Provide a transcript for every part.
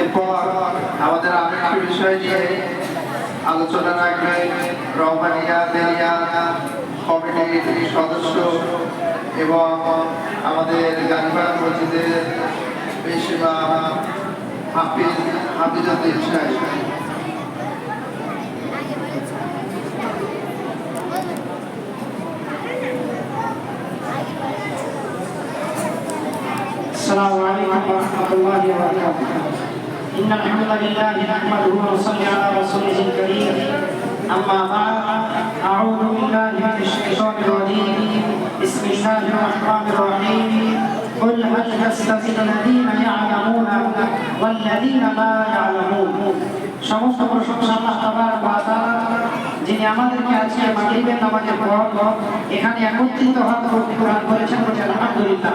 এরপর আমাদের আরেকটি বিষয় নিয়ে আলোচনা রাখবেন রহমানিয়া দেলিয়া কমিটির সদস্য এবং আমাদের গানিপাড়া মসজিদের বেশিবা হাফিজ হাফিজুদ্দিন সাহেব السلام عليكم ورحمة الله وبركاته إن الحمد لله نحمده ونصلي على رسوله الكريم أما بعد أعوذ بالله من الشيطان الرجيم بسم الله الرحمن الرحيم قل هل يستوي الذين يعلمون والذين لا يعلمون সমস্ত প্রশংসা আল্লাহ তাআলার বাদা যিনি আমাদেরকে আজকে মাগরিবের নামাজের পর এখানে একত্রিত হওয়ার তৌফিক দান করেছেন বলে আলহামদুলিল্লাহ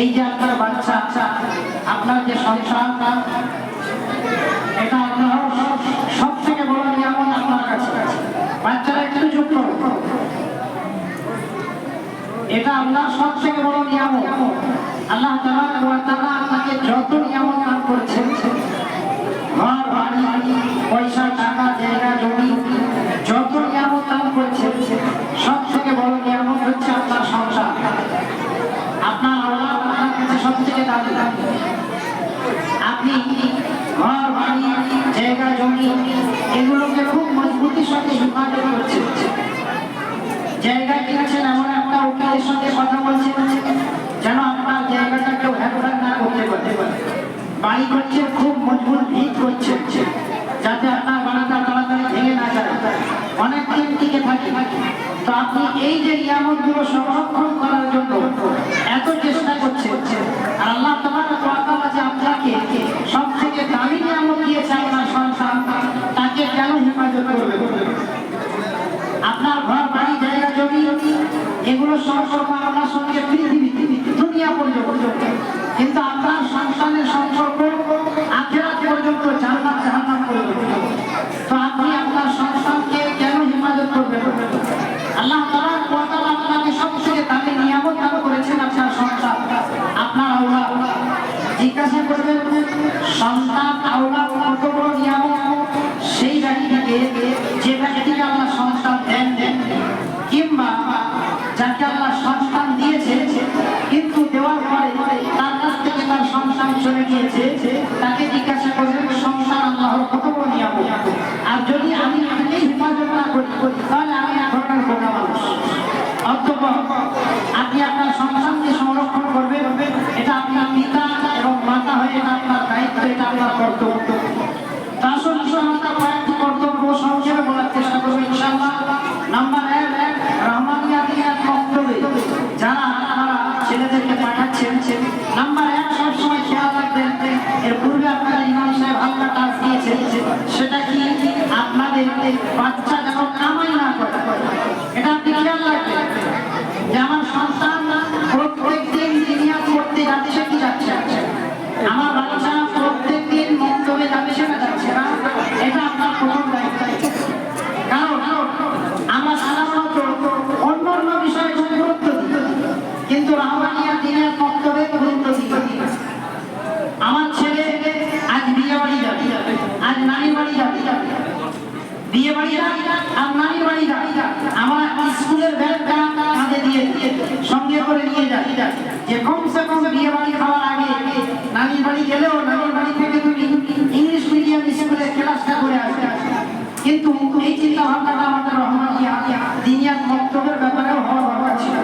এই যে আপনার বাচ্চা আচ্ছা আপনার যে সংসারটা এটা আপনার সব থেকে বড় নিয়ামত আপনার কাছে। বাচ্চারা একটু যুক্ত এটা আপনার সব থেকে বড় নিয়ামত। আল্লাহ তারা আপনাকে যত নিয়ামত দান করেছেন সঙ্গে কথা বলছেন যেন আপনার জায়গাটা কেউ হ্যাকডাক না করতে পারে। বাড়ি করছে, খুব মজবুত ভিত করছে। যাতে আপনার বাড়াটা তাড়াতাড়ি ভেঙে না যায়। অনেক দিন টিকে থাকে। তো আপনি এই যে নিয়ামতগুলো সংরক্ষণ করার জন্য এত চেষ্টা করছেন আর আল্লাহ তোমার তাআলা যে আপনাকে সব থেকে দামি নিয়ামত দিয়েছে আপনার সন্তান তাকে কেন হেফাজত করবে আপনার ঘর বাড়ি জায়গা জমি এগুলো সম্পর্ক আপনার সঙ্গে পৃথিবী দুনিয়া পর্যন্ত। কিন্তু আপনার সন্তানের সম্পর্ক আখেরাত পর্যন্ত জান্নাত, জাহান্নাম পর্যন্ত। তো আপনি আপনার সন্তানকে কেন হেফাজত করবেন? আল্লাহ ওয়া তাআলা আপনাকে সবথেকে দামি নিয়ামত সন্তান, আপনার আওলাদ। জিজ্ঞাসা করবেন, সন্তান, আওলাদ কত বড় নিয়ামত সেই ব্যক্তিকে যে ব্যক্তিকে আল্লাহ সন্তান আর যদি আমি তাকে হেফাজত না করি তাহলে আমি ধরনের বোকা মানুষ। অতঃপর আপনি আপনার সন্তানকে সংরক্ষণ করবেন, এটা আপনার পিতা এবং মাতা হয়ে এটা আপনার দায়িত্ব কর্তব্য। সন্তানটা আমাদের রহমানি দিনিয়াত মক্তবের ব্যাপারেও হওয়ার ব্যাপার ছিল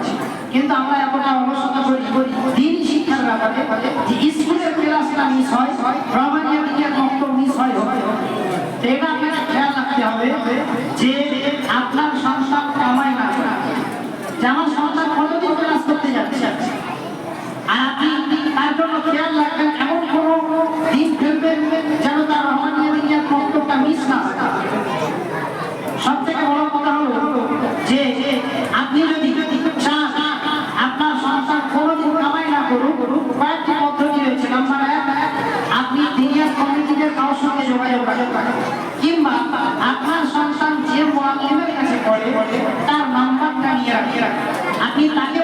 কিন্তু আমরা এখন অবশ্যতা করি করি দিন শিক্ষার ব্যাপারে যে স্কুলের ক্লাসটা মিস হয় রহমানি দিনিয়াত মক্তব মিস হয় এটা আপনাকে খেয়াল রাখতে হবে যে আপনার সন্তান কামায় না যে আমার সন্তান কতদিন ক্লাস করতে যাচ্ছে আর আপনি তার জন্য খেয়াল রাখবেন এমন কোনো দিন ফেলবেন যেন তার রহমানিয়া দিনিয়াত মক্তবটা মিস না কারোর সঙ্গে যোগাযোগ রাখে কিংবা আপনার সন্তান যে মোয়াল্লিমের কাছে পড়ে, তার নাম্বারটা নিয়ে রাখে। আপনি তাকে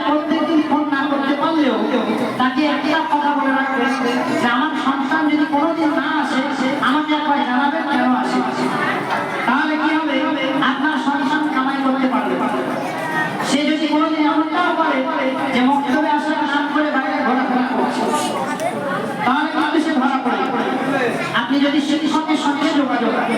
আপনি যদি স্মৃতির সঙ্গে সঙ্গে যোগাযোগ রাখেন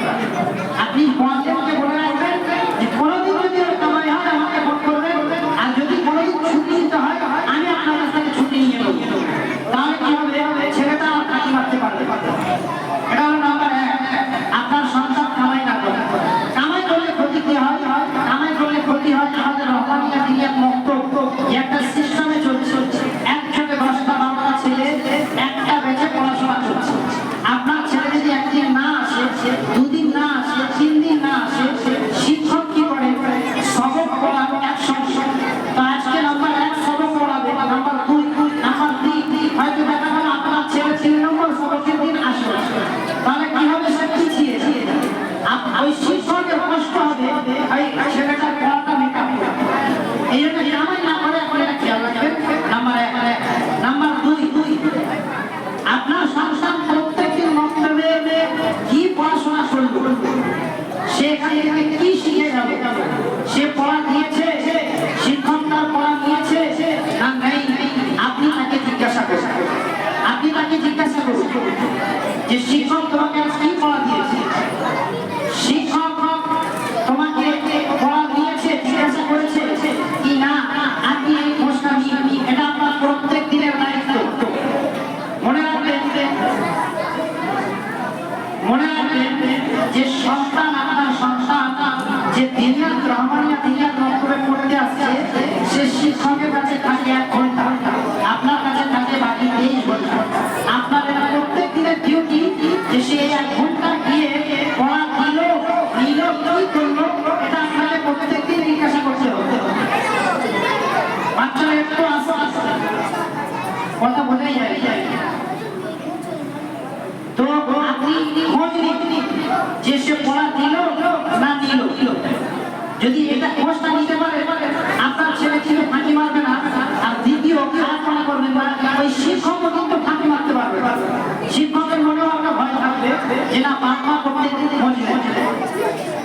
নাম্বার করতে বসলেন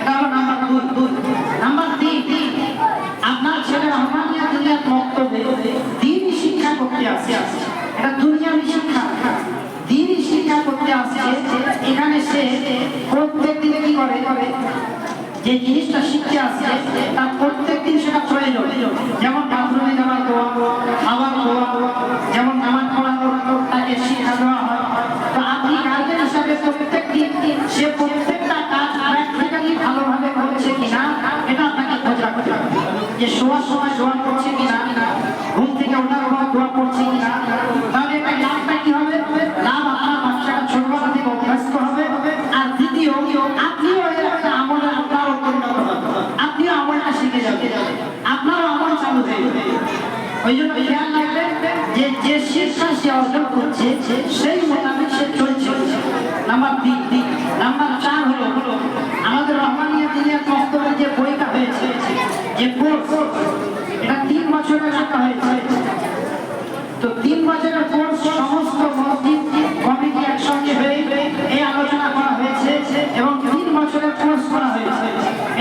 কারণ নাম্বার দুই নাম্বার তিন আপনার ছেলে রহমানিয়া দিন শিক্ষা করতে আসে। এটা দুনিয়ার শিক্ষা। দিন শিক্ষা করতে আসে এখানে সে প্রত্যেক দিনে কি করে? যে জিনিসটা শিখতে আসছে তার প্রত্যেক দিন সেটা প্রয়োজন যেমন বাথরুমে যাওয়ার দোয়া খাওয়ার দোয়া যেমন নামাজ পড়া তাকে শিক্ষা দেওয়া হয়। তো আপনি গার্জেন হিসাবে সে প্রত্যেকটা কাজ প্র্যাকটিক্যালি ভালোভাবে করছে কিনা, এটা আপনাকে খোঁজ রাখতে হবে। যে শোয়ার সময় করছে কিনা, ঘুম থেকে ওঠার করছে কিনা, তাহলে এটা লাভটা কি হবে? লাভ বাচ্চাটা ছোটবেলা থেকে অভ্যস্ত হবে। আর দ্বিতীয়, আপনিও এর আমলের আপনার পরিণত হবে। আপনিও আমলটা শিখে যাবে আপনারও আমল চালু হয়ে যাবে। ওই জন্য খেয়াল রাখবেন যে যে সে অর্জন করছে, সেই মোতাবেক সে চলছে। নাম্বার নাম্বার চার হলো আমাদের রহমানিয়া দিলিয়া মস্তবের যে বইটা হয়েছে, যে কোর্স, এটা তিন বছরের একটা হয়েছে। তো তিন বছরের কোর্স সমস্ত মসজিদ, কমিটি একসঙ্গে হয়ে এই আলোচনা করা হয়েছে এবং তিন বছরের কোর্স করা হয়েছে।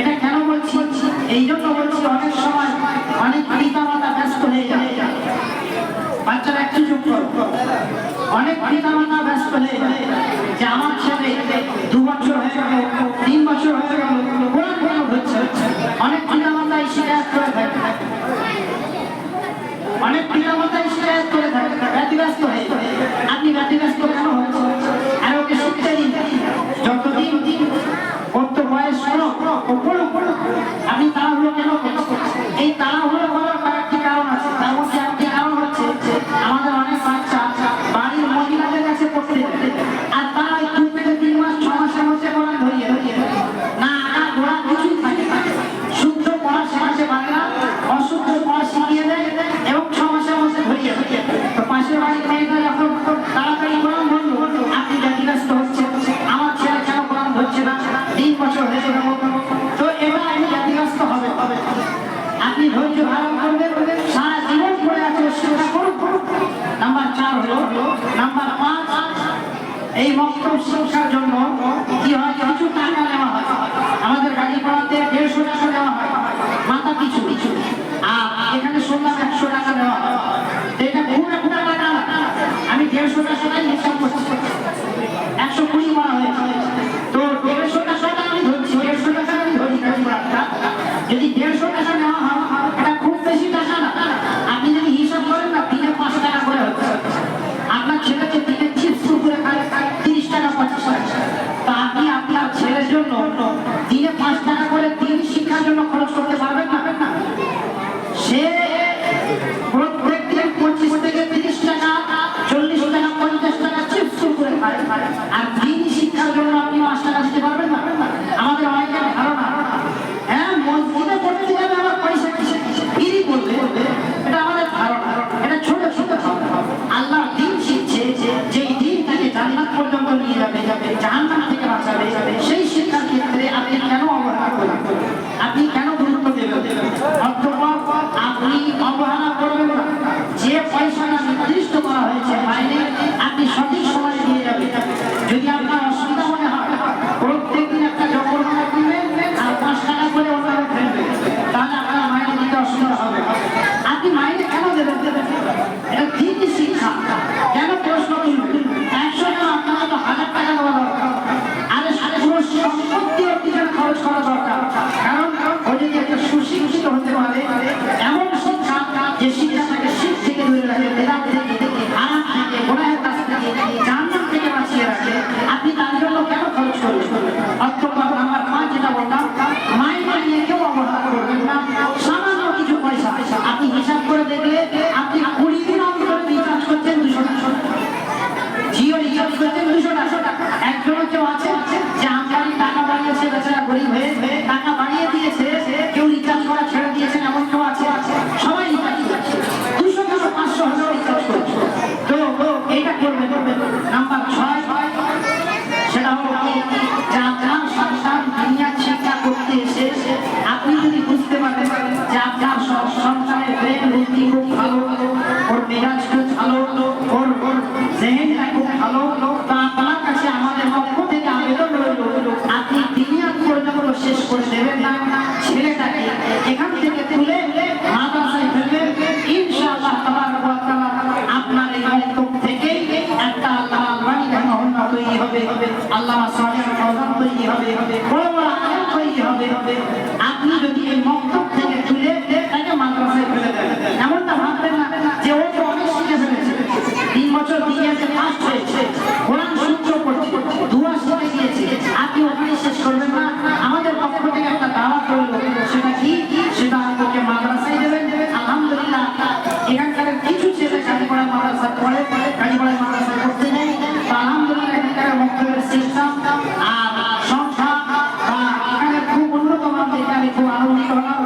এটা কেন বলছি? এই জন্য বলছি, অনেক সময় অনেক পিতা মাতা ব্যস্ত হয়ে যায়। বাচ্চারা একটু যুক্ত অনেক পিতা মাতা ব্যস্ত হয়ে যে আমার ছেলে দু বছর মক্তব সংসার জন্য কি হয়? কিছু টাকা নেওয়া হয়। আমাদের গাজীপাড়াতে দেড়শো টাকা নেওয়া হয়। মাথা কিছু কিছু আর এখানে শুনলাম একশো টাকা নেওয়া হয়। এটা খুব একটা টাকা আমি দেড়শো টাকা হিসাব করছি Coba. সনাতন